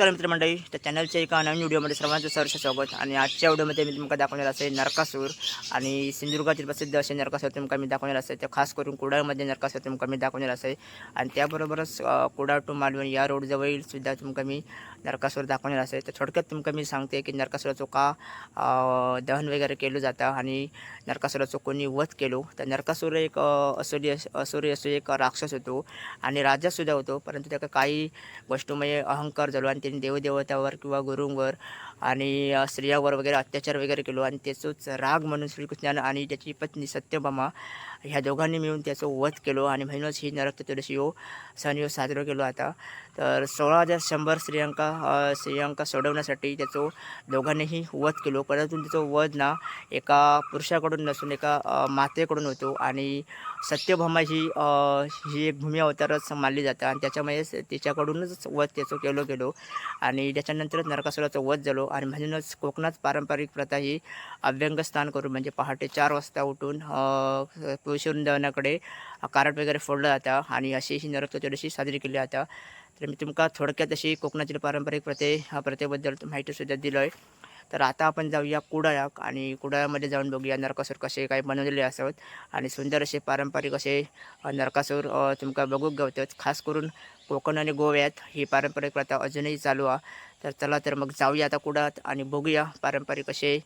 नमस्कार मित्रमंडळी त्या चॅनलच्या एका नवीन व्हिडिओमध्ये सर्वांचं सहर्ष स्वागत. आणि आजच्या व्हिडिओमध्ये मी तुमका दाखवणार असे नरकासूर आणि सिंधुदुर्गातील प्रसिद्ध असे नरकासूर तुमका मी दाखवणार असे ते खास करून कुडाळमध्ये नरकासूर तुमका मी दाखवणार असे आणि त्याबरोबरच कुडाळ टू मालवण या रोडजवळील सुद्धा तुमका मी नरकासूर दाखवणार असे तर थोडक्यात तुमका मी सांगते की नरकासुराचं का दहन वगैरे केलं जातं आणि नरकासुराचं कोणी वध केलो. तर नरकासूर एक असुरी असुरी असो एक राक्षस होतो आणि राजासुद्धा होतो. परंतु त्याला काही गोष्टीमुळे अहंकार झालो आणि ते देवदेवतावर किंवा गुरूंवर आणि स्त्रियावर वगैरे अत्याचार वगैरे केलो आणि त्याचंच राग म्हणून श्रीकृष्णानं आणि त्याची पत्नी सत्यभामा ह्या दोघांनी मिळून त्याचं वध केलो आणि म्हणूनच ही नरक चतुर्दशी सण यो साजरा केलो आता. तर सोळा हजार शंभर स्त्रियांका स्त्रियांका सोडवण्यासाठी त्याचं दोघांनीही वध केलो. परंतु त्याचं वध ना एका पुरुषाकडून नसून एका मातेकडून होतो आणि सत्यभामा ही ही एक भूमी अवतारच मानली जातं. आणि त्याच्यामुळे तिच्याकडूनच वध त्याचं केलो गेलो आणि त्याच्यानंतरच नरकासुराचं वध झालो. आणि म्हणूनच कोकणात पारंपरिक प्रथा ही अभ्यंगस्नान करून म्हणजे पहाटे चार वाजता उठून अ, कारट वगैरे फोडलं जातं आणि अशी ही नरक चतुर्दशी साजरी केली जाता. तर मी तुमका थोडक्यात अशी कोकणातील पारंपरिक प्रथे प्रथेबद्दल माहितीसुद्धा दिलं आहे तर आता आपण जाऊया कुडाळ्याक आणि कुडाळामध्ये जाऊन बघूया नरकासूर कसे काय बनवलेले असत आणि सुंदर असे पारंपरिक असे नरकासूर तुमका बघूक गावतात. खास करून कोकण आणि गोव्यात ही पारंपरिक प्रथा अजूनही चालू आहे तर चला तर मग जाऊया आता कुडाळात आणि बघूया पारंपरिक असे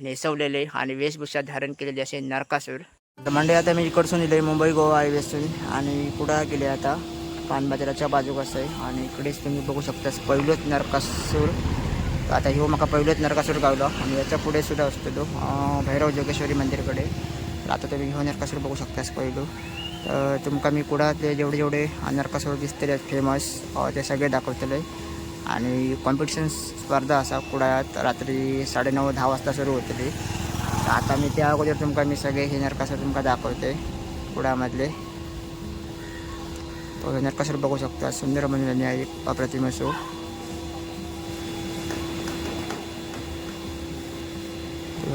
नेसवलेले आणि वेशभूषा धारण केलेले असे नरकासूर. तर मंडळी आता मी इकडसून दिले मुंबई गोवा हायवेसून आणि कुडाळ गेले आता. पानबाजाराच्या बाजूक असं आहे आणि इकडेच तुम्ही बघू शकता पहिलंच नरकासूर. आता ह्यो म्हाका पहिलोच नरकासूर गावलो आणि याच्यापुढे सुद्धा असतो तो भैरव जोगेश्वरी मंदिरकडे. तर आता तुम्ही ह्यो नरकासूर बघू शकतास पहिलो. तर तुमका मी कुडातले जेवढे जेवढे नरकासूर दिसतले फेमस ते सगळे दाखवतले. आणि कॉम्पिटिशन स्पर्धा असा कुडाळ्यात रात्री साडेनऊ दहा वाजता सुरू होतली. आता मी त्या अगोदर तुमका मी सगळे हे नरकासूर तुमका दाखवते कुडामधले तो नरकासूर बघू शकता सुंदर बनवलेली आहे प्रतिमा अप्रतिम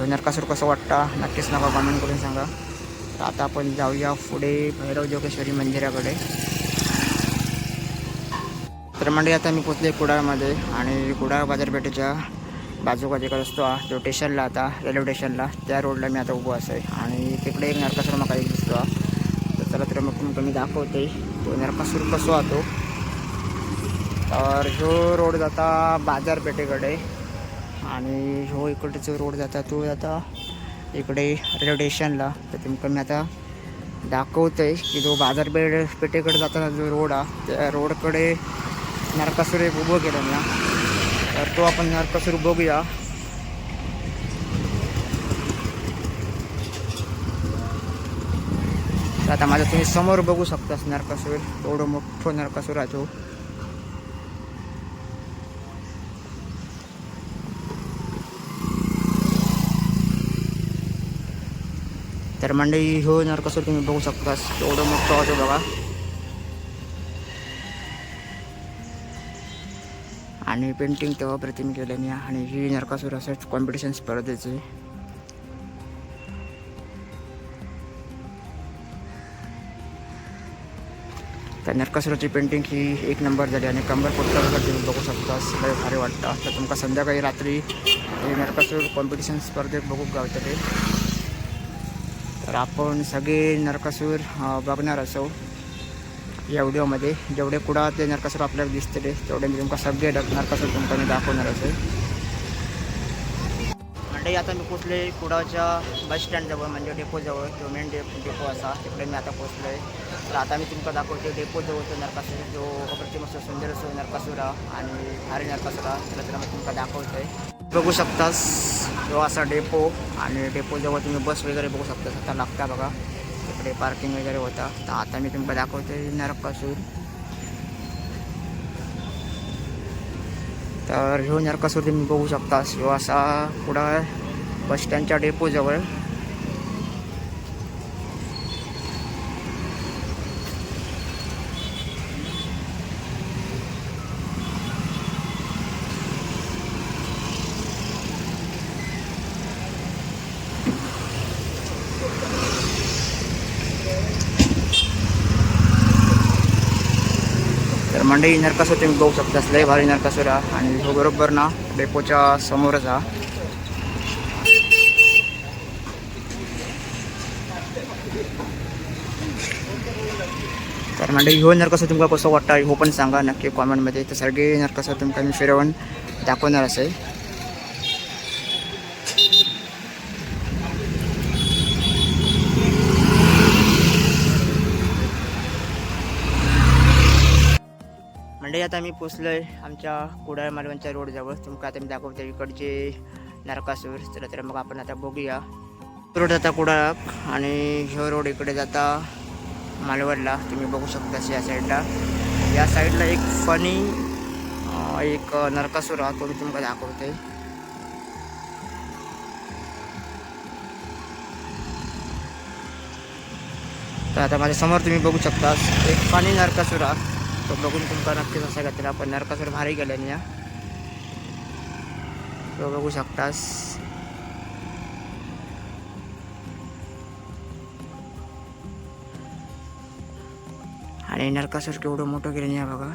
लोणार तो नरकासूर कसं वाटतं? नक्कीच नका कमेंट करून सांगा. तर आता आपण जाऊया पुढे भैरव जोगेश्वरी मंदिराकडे. तर म्हणजे आता मी पोचले कुडाळमध्ये आणि कुडाळ बाजारपेठेच्या बाजूका जिकडे असतो हा, जो स्टेशनला आता रेल्वे स्टेशनला त्या रोडला मी आता उभो आहे आणि तिकडे एक नरकासूर म्हाका एक दिसतो तर चला तर मग तुमका मी दाखवते. तो नरकासूर कसो आतो तर जो रोड जाता बाजारपेठेकडे आणि हो इकडे जो रोड जाता तो जाता इकडे रेल्वे स्टेशनला. तर तुमका मी आता दाखवतोय की जो बाजारपेठ पेठेकडे जाताना जो रोड हा त्या रोडकडे नरकासूर एक उभं केलं ना. तर तो आपण नरकासूर बघूया. तर आता माझा तुम्ही समोर बघू शकतास नरकासूर. एवढं मोठं नरकासूर आहे तो. मंडई हो येणार नरकासूर तुम्ही बघू शकतास. एवढं मोठं होतो बघा. आणि पेंटिंग तेव्हा प्रतिम केल्याने आणि ही नरकासूर असंच कॉम्पिटिशन स्पर्धेचे. त्या नरकासुराची पेंटिंग ही एक नंबर झाली आणि कंबर वगैरे तुम्ही बघू शकता लय भारी वाटतं. तर तुमका संध्याकाळी रात्री हे नरकासूर कॉम्पिटिशन स्पर्धेत बघू गावतले. तर आपण सगळे नरकासूर बघणार असो या व्हिडिओमध्ये. जेवढे कुडा ते नरकासूर आपल्याला दिसतले तेवढे मी तुमका सगळे नरकासूर तुमका मी दाखवणार असो. म्हणजे आता मी पोचले कुडाच्या बस स्टँडजवळ म्हणजे डेपोजवळ जो मेन डेपो असा तिकडे मी आता पोचलो आहे तर आता मी तुमका दाखवते होतो नरकासूर जो अप्रतिम असं सुंदर असो नरकासूर आणि भारी नरकासूर त्याला तर मी तुमका दाखवतो आहे बघू शकतास जो असा डेपो आणि डेपोजवळ तुम्ही बस वगैरे बघू शकतास आता लागता बघा. तिकडे पार्किंग वगैरे होता. तर आता मी तुमका दाखवतो नरकासूर. तर ह्यो नरकासूर तुम्ही बघू शकतास ह्यो असा पुढं बस स्टँडच्या डेपोजवळ मंडई नरकासूर तुम्ही बघू शकता लय भारी नरकासूर हा आणि हो बरोबर ना डेपोच्या समोरच हा तर मंडळी ह्यो नरकासूर तुमका कसं वाटतं हो पण सांगा. नक्की कॉमेंटमध्ये तर सगळे नरकासूर तुमका मी फिरवून दाखवणार असेल. म्हणजे आता मी पोचलो आहे आमच्या कुडाळ मालवणच्या रोडजवळ तुमका आता मी दाखवतो इकडचे नरकासूर चला तर मग आपण आता बघूया. रोड जाता कुडाळ आणि ह्यो रोड इकडे जाता मालवणला. तुम्ही बघू शकता या साईडला. या साईडला एक फनी एक नरकासूर हा तो मी तुमका दाखवते तर आता माझ्यासमोर तुम्ही बघू शकता एक फनी नरकासूर हा. तो बघून तुमका नक्कीच असा घेतला पण नरकासूर भारी गेल्याने या. तो बघू शकतास. आणि नरकासूर केवढं मोठं गेलं नाही बघा.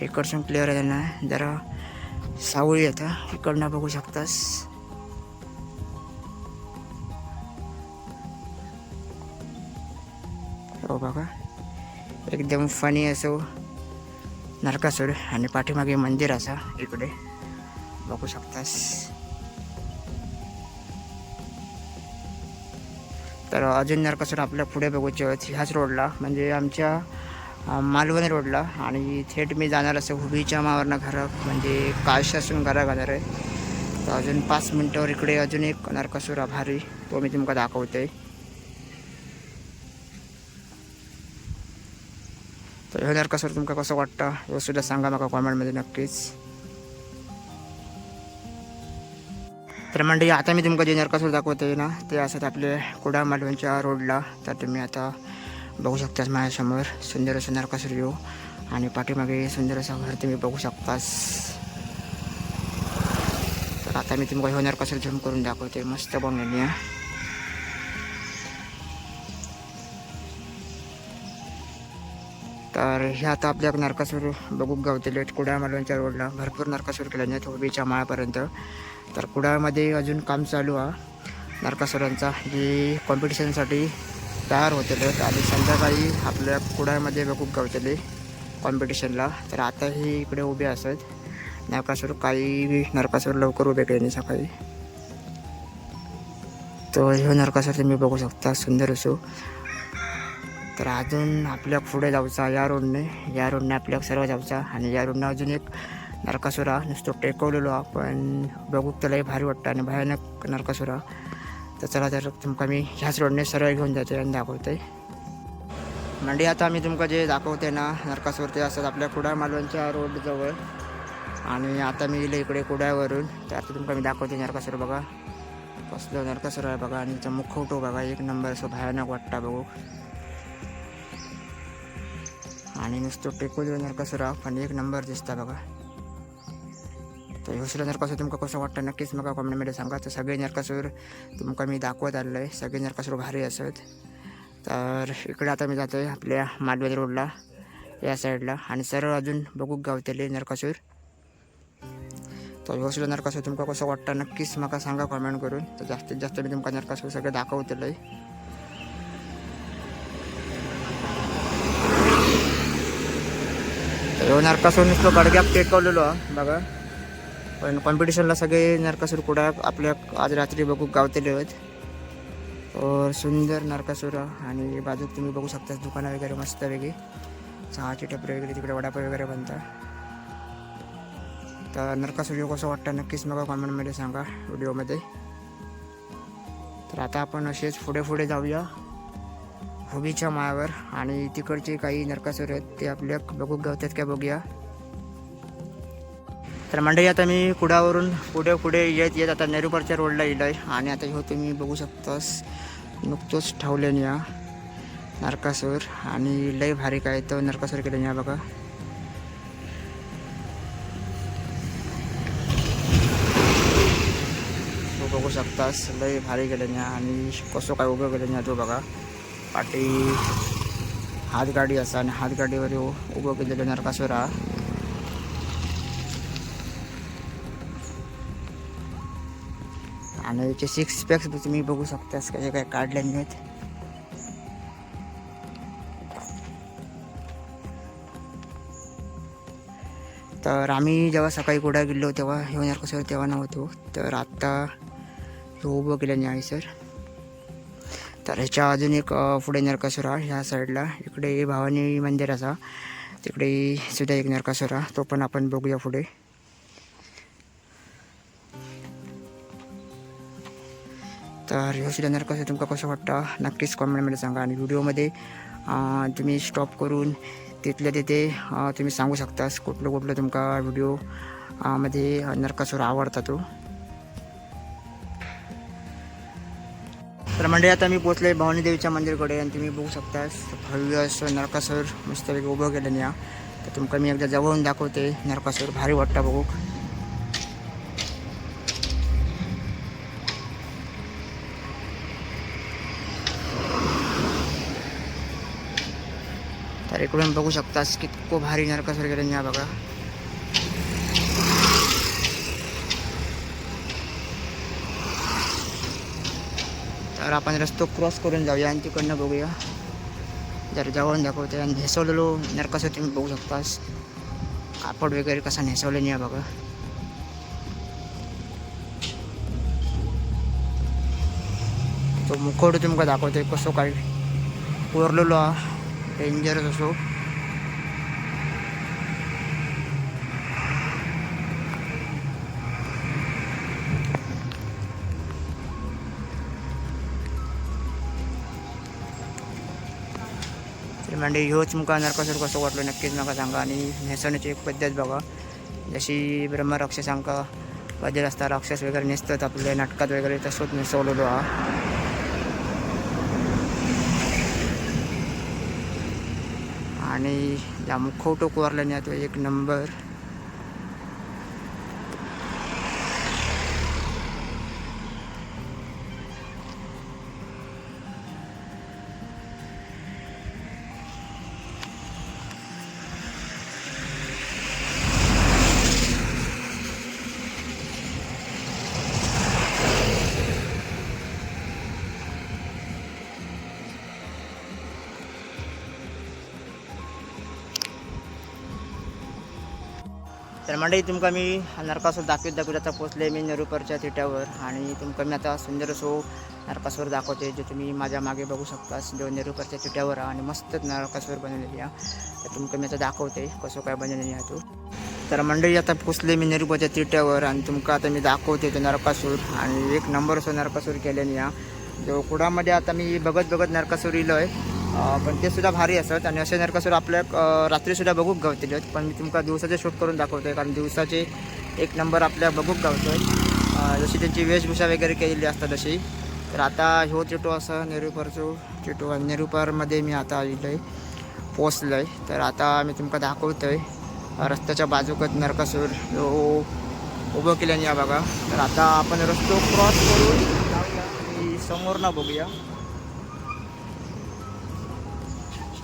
इकडसून क्लिअर आहे ना जरा सावळी येतं इकडनं बघू शकतास. हो बघा. एकदम फनी असो. नरकासूर आणि पाठीमागे मंदिर असा इकडे. बघू शकतास. तर अजून नरकासूर आपल्या पुढे बघूचे ह्याच रोडला. म्हणजे आमच्या मालवणी मालवण रोडला. आणि थेट मी जाणार असं हुबीच्या मावरनं घरा म्हणजे काळशासून घरा घालणार आहे. तर अजून पाच मिनटावर इकडे अजून एक नरकासूर आभारी. तो मी तुमका दाखवते तर ह्यो नरकासूर तुमका कसं वाटतं? ह्यो सुद्धा सांगा म्हाका कॉमेंटमध्ये नक्कीच. तर म्हणजे आता मी तुमका जे नरकासूर दाखवते ना ते असतात आपले कुडा मालवणच्या रोडला. तर तुम्ही आता बघू शकतास माझ्यासमोर सुंदर असं नरकासूर येऊ आणि पाठीमागे सुंदर असं घर तुम्ही बघू शकतास. तर आता मी तुमका ह्यो नरकासूर झूम करून दाखवते मस्त बनवली तर हे आता आपल्या नरकासूर बघू गावतेले कुडाळ मालवणच्या रोडला भरपूर नरकासूर केल्याने आहेत होबीच्या माळापर्यंत. तर कुडाळमध्ये अजून काम चालू आहे नरकासुरांचा जी कॉम्पिटिशनसाठी तयार होतेले आणि संध्याकाळी आपल्या कुडाळमध्ये बघू गावतेले कॉम्पिटिशनला तर आताही इकडे उभे असत. नरकासूर काही नरकासूर लवकर उभे केले सकाळी. तर ह्यो नरकासूर तुम्ही बघू शकता. सुंदर असो. तर अजून आपल्या पुढे जाऊचा या रोडने या रोडने आपल्या सर्व जाऊचा आणि या रोडने अजून एक नरकासुरा नुसतो टेकवलेलो आपण. बघू त्यालाही भारी वाटतं आणि भयानक नरकासुरा. तर चला तर तुमका मी ह्याच रोडने सरळ घेऊन जातो आणि दाखवते म्हणजे आता मी तुमका जे दाखवते ना नरकासूर ते असतात आपल्या कुडाळ मालवणच्या रोडजवळ आणि आता मी गेलो इकडे कुडाळवरून तर आता तुमका मी दाखवते नरकासूर बघा. कसलो नरकासूर आहे बघा आणि त्याचा मुखवटो बघा एक नंबर असं भयानक वाटतं बघू. आणि नुसतं टेकून नरकासुरा आणि एक नंबर दिसता बघा. तर ह्यो नरकासूर तुमका कसं वाटतं नक्कीच मला कॉमेंटमध्ये सांगा. तर सगळे नरकासूर तुमका मी दाखवत आलेलो आहे सगळे नरकासूर भारी असत. तर इकडे आता मी जातो आहे आपल्या मालवण रोडला या साईडला आणि सरळ अजून बघू गावतेले नरकासूर. तर ह्यो सुद्धा नरकासूर तुमका कसं वाटतं नक्कीच मला सांगा कॉमेंट करून. तर जास्तीत जास्त मी तुमका नरकासूर सगळं दाखवतेलं. आहे हो नरकासूर नुसतं गडग्यात टेकवलेलो हा. बघा. पण कॉम्पिटिशनला सगळे नरकासूर कुडा आपल्या आज रात्री बघू गावतेले आहेत और सुंदर नरकासूर आणि बाजूक तुम्ही बघू शकता दुकानं वगैरे मस्त वेगळी चहाची टपरी वगैरे तिकडे वडापाव वगैरे बनतात. तर नरकासूर ह्यो कसं वाटतं नक्कीच मला कॉमेंटमध्ये सांगा व्हिडिओमध्ये तर आता आपण असेच पुढे पुढे जाऊया. खुबीच्या मायावर आणि तिकडचे काही नरकासूर आहेत ते आपल्या बघू गावतात का बघूया. तर मंडळी आता मी कुडावरून पुढे पुढे येत येत आता नेरुपरच्या रोडला येलो आहे आणि आता हो तुम्ही बघू शकतास नुकतोच ठेवल्याने या नरकासूर आणि लय भारी काय तो नरकासूर केल्याने या बघा. बघू शकतास लय भारी गेल्याने आणि कसं काय उभं केल्याने तो बघा. पाठी. हातगाडी असा आणि हातगाडीवर उभं केलेलं नरकासूर. हा आणि याचे सिक्स पॅक्स तुम्ही बघू शकतास काय काय काढले नाहीत. तर आम्ही जेव्हा सकाळी कुठं गेलो तेव्हा हे नरकासूर तेव्हा नव्हतो. तर आत्ता हे उभं केलं नाही सर तर ह्याच्या अजून एक पुढे नरकासूर ह्या साईडला. इकडे भवानी मंदिर असा. तिकडे सुद्धा एक नरकासूर तो पण आपण बघूया पुढे. तर ह्यो सुद्धा नरकासूर तुमका कसं वाटतं? नक्कीच कॉमेंटमध्ये सांगा. आणि व्हिडिओमध्ये तुम्ही स्टॉप करून तिथल्या तिथे तुम्ही सांगू शकतास कुठलं कुठलं तुमका व्हिडिओमध्ये नरकासूर आवडता तो. तर म्हणजे आता मी पोचले भवानी देवीच्या मंदिरकडे आणि तुम्ही बघू शकता भव्य असं नरकासूर मस्तपैकी उभं केलं या. तर तुमका मी एकदा जवळून दाखवते. नरकासूर भारी वाटतं बघू. तर इकडून बघू शकतास कितको भारी नरकासूर गेलं या बघा. तर आपण रस्तो क्रॉस करून जाऊया आणि तिकडनं बघूया. जर जवळून दाखवते आणि नेसवलेलो नरकासूर तुम्ही बघू शकतास. कापड वगैरे कसा नेसवलं नाही बघा. तो मुखवट तुमका दाखवतोय कसो काय कोरलेलो हा डेंजरस असो. म्हणजे ह्योच तुमका नरकासूर कसं वाटलं नक्कीच नका सांगा. आणि नेसवण्याची एक पद्धत बघा. जशी ब्रह्मराक्षसांका पद्धत असता राक्षस वगैरे नेसतात आपल्या नाटकात वगैरे तसंच नेसवलेलो हा. आणि या मुखवटो कोरल्याने तो एक नंबर. तर मंडळी तुमका मी नरकासूर दाखवत दाखवत आता पोचले मी नेरुपरच्या थिट्यावर आणि तुमका मी आता सुंदर असो नरकासूर दाखवते जे तुम्ही माझ्या मागे बघू शकता जो नेरूपरच्या थिट्यावर आहे आणि मस्त नरकासूर बनवलेली आहे. तर तुमका मी आता दाखवते कसं काय बनवलेली आहे तो. तर मंडळी आता पोचले मी नेरूपरच्या थिट्यावर आणि तुमका आता मी दाखवते तो नरकासूर आणि एक नंबर असो नरकासूर केल्याने या जो कुडामध्ये आता मी बघत बघत नरकासूर इलो आहे पण ते सुद्धा भारी असत आणि असे नरकासूर आपल्या रात्रीसुद्धा रात्री सुद्धा बघूक गावतील पण मी तुमका दिवसाचे शूट करून दाखवतोय. कारण दिवसाचे एक नंबर आपल्या बघूक गावतो आहे जशी त्यांची वेशभूषा वगैरे केलेली असतात तशी. तर आता ह्यो चिटो असं नेरुपरचो चिटो. आणि नेरुपरमध्ये मी आता आलेलो आहे पोचलो आहे तर आता मी तुमका दाखवतो आहे रस्त्याच्या बाजूकत नरकासूर ह्यो उभं केल्याने या बघा. तर आता आपण रस्तो क्रॉस करून जाऊया आणि समोर ना बघूया.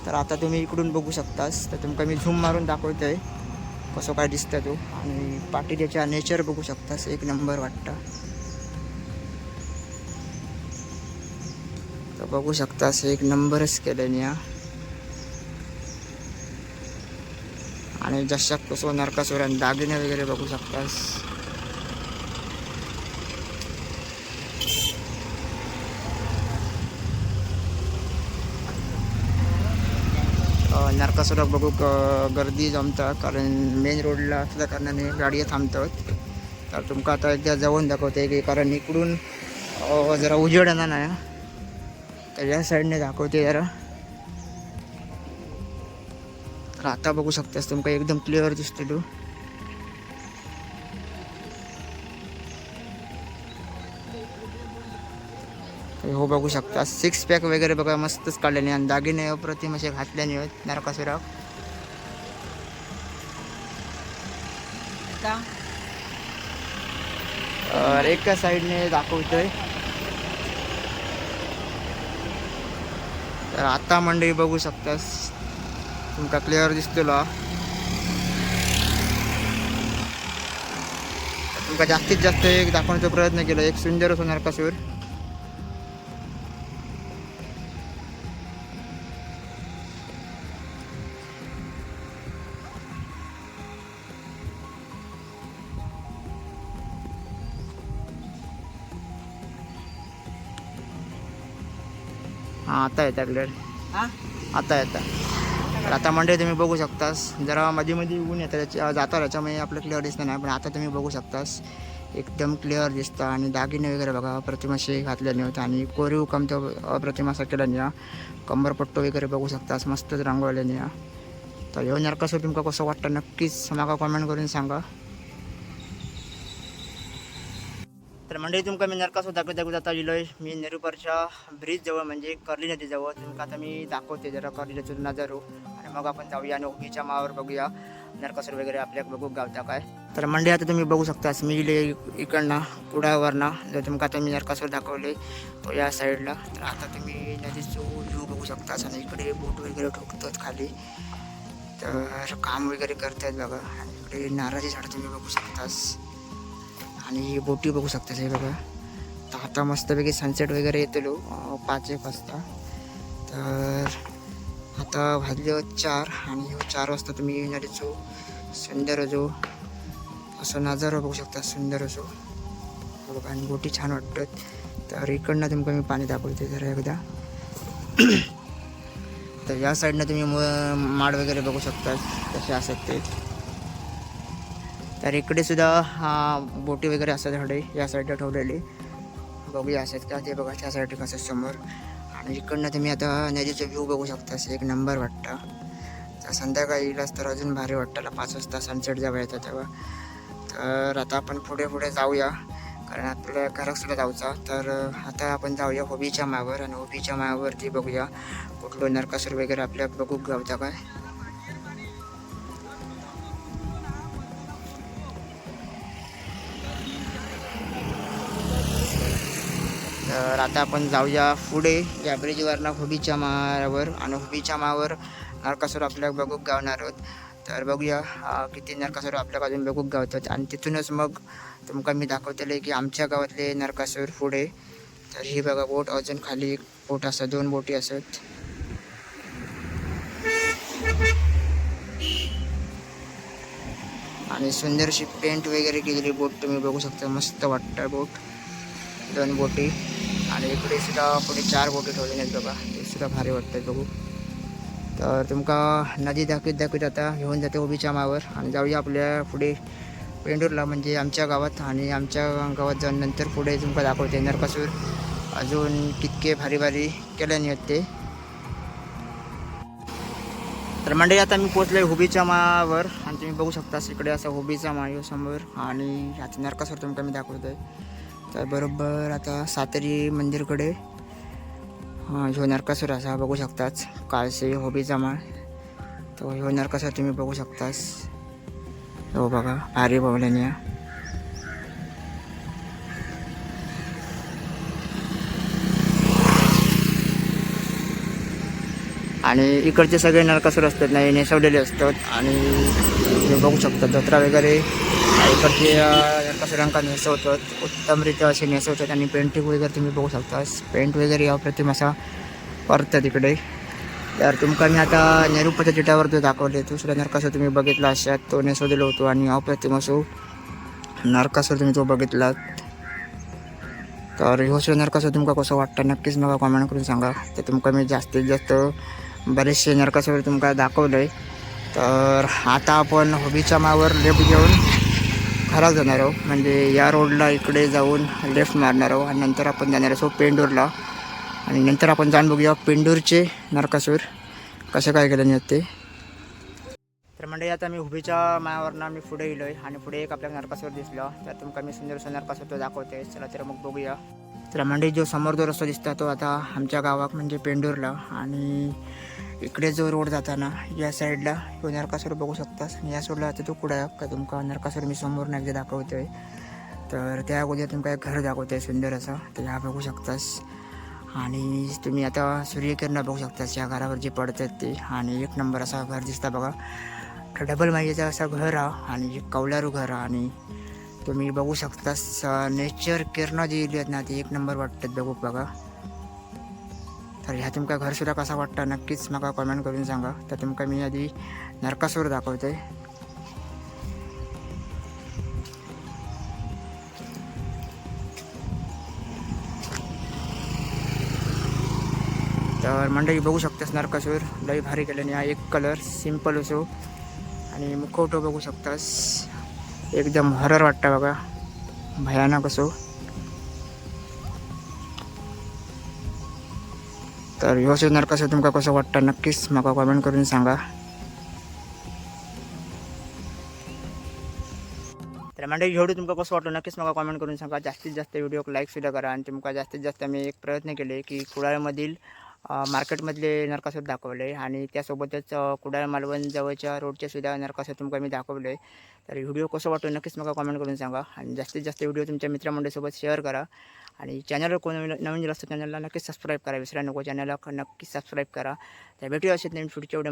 तर आता तुम्ही इकडून बघू शकतास. तर तुमका मी झूम मारून दाखवतोय. कसं काय दिसतं तो. आणि पाठी त्याच्या नेचर बघू शकतास. एक नंबर वाटतं. तर बघू शकतास एक नंबरच केलं या आणि जशा कसं नरकासुरान आणि दागिने वगैरे बघू शकतास. नरकासुराक बघू गर्दी जमतं. कारण मेन रोडला असल्या कारणाने गाडी थांबतात तर तुमका आता एकदा जाऊन दाखवते की कारण इकडून जरा उजेड येणार नाही. तर या साईडने दाखवते जरा. तर आता बघू शकतास तुमका एकदम क्लिअर दिसते तू. हो बघू शकता. सिक्स पॅक वगैरे बघा मस्तच काढल्याने आणि दागिने अप्रतिम असे घातल्याने आहेत नरकासुराक अं, एका साईडने दाखवतोय. तर आता मंडळी बघू शकतास तुमका क्लिअर दिसतलो. हा. तुमका जास्तीत जास्त एक दाखवण्याचा प्रयत्न केला एक सुंदर असो नरकासूर. हा आता येतात क्लिअर हा आता येतात तर आता मंडळी तुम्ही बघू शकतास जरा मध्ये मध्ये ऊन येतं त्याच्या जाता त्याच्यामुळे आपलं क्लिअर दिसतं नाही पण आता तुम्ही बघू शकतास एकदम क्लिअर दिसतं आणि दागिने वगैरे बघा अप्रतिम असे घातल्याने होतं आणि कोरीव काम तो अप्रतिम असा केल्याने हा. कंबरपट्टो वगैरे बघू शकतास मस्तच रंगवल्याने हा. तर ह्यो नरकासूर तुमका कसं वाटतं नक्कीच म्हाका कमेंट करून सांगा मंडळी तुमका मी नरकासूर दाखवत दाखवत आता गेलोय मी नेरुपरच्या ब्रिज जवळ म्हणजे कर्ली नदीजवळ तुमका आता मी दाखवते जरा कर्ली नदीतून नजारो. आणि मग आपण जाऊया आणि ओगीच्या मावर बघूया नरकासूर वगैरे आपल्या बघू गावता काय. तर मंडळी आता तुम्ही बघू शकतास मी इले इकडनं कुडावरनं जर तुमका आता मी नरकासूर दाखवले तो या साईडला. तर आता तुम्ही नदीचो व्ह्यू बघू शकतास आणि इकडे बोट वगैरे ठोकतात खाली. तर काम वगैरे करतायत बघा. आणि इकडे नारळाची झाडं तुम्ही बघू शकतास. आणि बोटी बघू शकता हे बघा. तर आता मस्तपैकी सनसेट वगैरे येतलो पाच एक वाजता. तर आता वाजले चार आणि चार वाजता तुम्ही नदीचो सुंदर जो असं नजारा बघू शकता सुंदर असो बघा आणि बोटी छान वाटतात. तर इकडनं तुमका मी पाणी दाखवते जरा एकदा. तर या साईडनं तुम्ही म- माड वगैरे बघू शकता कसे असतात ते. तर इकडे सुद्धा हा बोटी वगैरे असतात हडे या साईडला ठेवलेली. बघूया असतात का ते बघा त्या साईडला कसं समोर. आणि इकडनं तुम्ही आता नदीचा व्ह्यू बघू शकता एक नंबर वाटतं. तर संध्याकाळी येईलाच तर अजून भारी वाटतं पाच वाजता सनसेट जेव्हा येतं तेव्हा. तर आता आपण पुढे पुढे जाऊया कारण आपल्या घरात सुद्धा जाऊचा. तर आता आपण जाऊया होबीच्या मायावर आणि होबीच्या मायावरती बघूया कुठलं नरकासूर वगैरे आपल्या बघू गावता काय. तर आता आपण जाऊया पुढे या ब्रिजवरनं हुबीच्या माळावर आणि हुबीच्या माळावर नरकासूर आपल्या बघूक गावणार आहोत. तर बघूया किती नरकासूर आपल्या अजून बघूक गावतात. आणि तिथूनच मग तुमका मी दाखवतले की आमच्या गावातले नरकासूर पुढे. तर ही बघा बोट अजून खाली एक बोट असतात दोन बोटी असत. आणि सुंदरशी पेंट वगैरे केलेली बोट तुम्ही बघू शकता. मस्त वाटतं बोट. दोन बोटी. आणि इकडे सुद्धा पुढे चार बोटी ठेवले आहेत बघा. ते सुद्धा भारी वाटतात बघू. तर तुमका नदी दाखवीत दाखवीत आता घेऊन जाते ओबीच्या मावर आणि जाऊया आपल्या पुढे पेंडूरला म्हणजे आमच्या गावात आणि आमच्या गावात जाऊन नंतर पुढे तुमका दाखवते नरकासूर. अजून कितके भारी भारी केल्याने आहेत ते. तर मंडळी आता मी पोचले हुबीच्या मावर आणि तुम्ही बघू शकता इकडे असा हुबीचा मायो समोर आणि आता नरकासूर तुमका मी दाखवतोय. तर बरोबर आता सातेरी मंदिरकडे हां ह्यो नरकासूर असा बघू शकताच काळसे होबी जमाळ तो ह्यो नरकासूर तुम्ही बघू शकतास. हो बघा भारी बघल्याने आणि इकडचे सगळे नरकासूर असतात नाही नेसवलेले असतात. आणि तुम्ही बघू शकता जत्रा वगैरे. इकडचे कसं रंगाने नेसवतात उत्तमरित्या असे नेसवतात आणि पेंटिंग वगैरे तुम्ही बघू शकता. पेंट वगैरे अप्रतिम असा करतात तिकडे तर तुमका मी आता नेहरूपच्या चिटावर तो दाखवले तो सुद्धा नरकासूर तुम्ही बघितला अशात तो नेसवलेलो होतो आणि अप्रतिम असो नरकासूर तुम्ही तो बघितलात. तर ह्यो सुद्धा नरकासूर तुमका कसं वाटतं नक्कीच मला कमेंट करून सांगा. तर तुमका मी जास्तीत जास्त बरेचसे नरकासूर तुमका दाखवलं आहे तर आता आपण हॉबीच्या मावर लेप घेऊन खराब जाणार आहोत म्हणजे या रोडला इकडे जाऊन लेफ्ट मारणार आहोत आणि नंतर आपण जाणार असो पेंडूरला. आणि नंतर आपण जाऊन बघूया पेंडूरचे नरकासूर. कसं काय केलं ते. तर म्हणजे आता मी उभीच्या मायावरनं मी पुढे आहे आणि पुढे एक आपल्याला नरकासूर दिसला. तर तुमका मी सुंदरसा नरकासूर तो दाखवते चला तर मग बघूया. तर म्हणजे जो समोर जो रस्ता दिसता तो आता आमच्या गावात म्हणजे पेंडूरला. आणि इकडे जो रोड जाताना या साईडला तो नरकासूर बघू शकतास. आणि या साईडला आता तो कुठं का तुमका नरकासूर मी समोरून एकदा दाखवतोय. तर त्या अगोदर तुमका एक घर दाखवतोय सुंदर असं. तर ह्या बघू शकतास. आणि तुम्ही आता सूर्यकिरणं बघू शकतास. या घरावर जे पडतात ते. आणि एक नंबर असा घर दिसता बघा. डबल माहितीचं असं घर आहे आणि कौलारू घर आहे आणि तुम्ही बघू शकतास नेचर किरणं जी इली आहेत ना ती एक नंबर वाटतात बघू बघा. तर ह्या तुमका घरसुद्धा कसा वाटतं? नक्कीच मला कमेंट करून सांगा. तर तुमका मी आधी नरकासूर दाखवते तर मंडळी बघू शकतास नरकासूर. लई भारी केल्याने हा एक कलर सिंपल असो. आणि मुखवटो बघू शकतास. एकदम हरर वाटतं बघा. भयानक असो. तर ह्यो असो कसं तुमका कसं वाटतं? नक्कीच म्हाका कमेंट करून सांगा. तर म्हणजे मंडळी व्हिडिओ तुमका कसं वाटलं? नक्कीच मला कमेंट करून सांगा. जास्तीत जास्त व्हिडिओ लाईक सुद्धा करा आणि तुमका जास्तीत जास्त मी एक प्रयत्न केले की कुडाळमधील मार्केटमधले नरकासूर दाखवले आणि त्यासोबतच कुडाळ मालवण जवळच्या रोडचे सुद्धा नरकासूर तुमका मी दाखवले. तर व्हिडिओ कसं वाटतो नक्कीच मला कमेंट करून सांगा आणि जास्तीत जास्त व्हिडिओ तुमच्या मित्रमंडळीसोबत शेअर करा. आणि चॅनलवर कोण नवीन नवीन जर असतं चॅनलला नक्कीच सबस्क्राईब करा. विसरा नको चॅनलला नक्कीच सबस्क्राईब करा. तर भेटूया असेल नवीन पुढच्या एवढ्या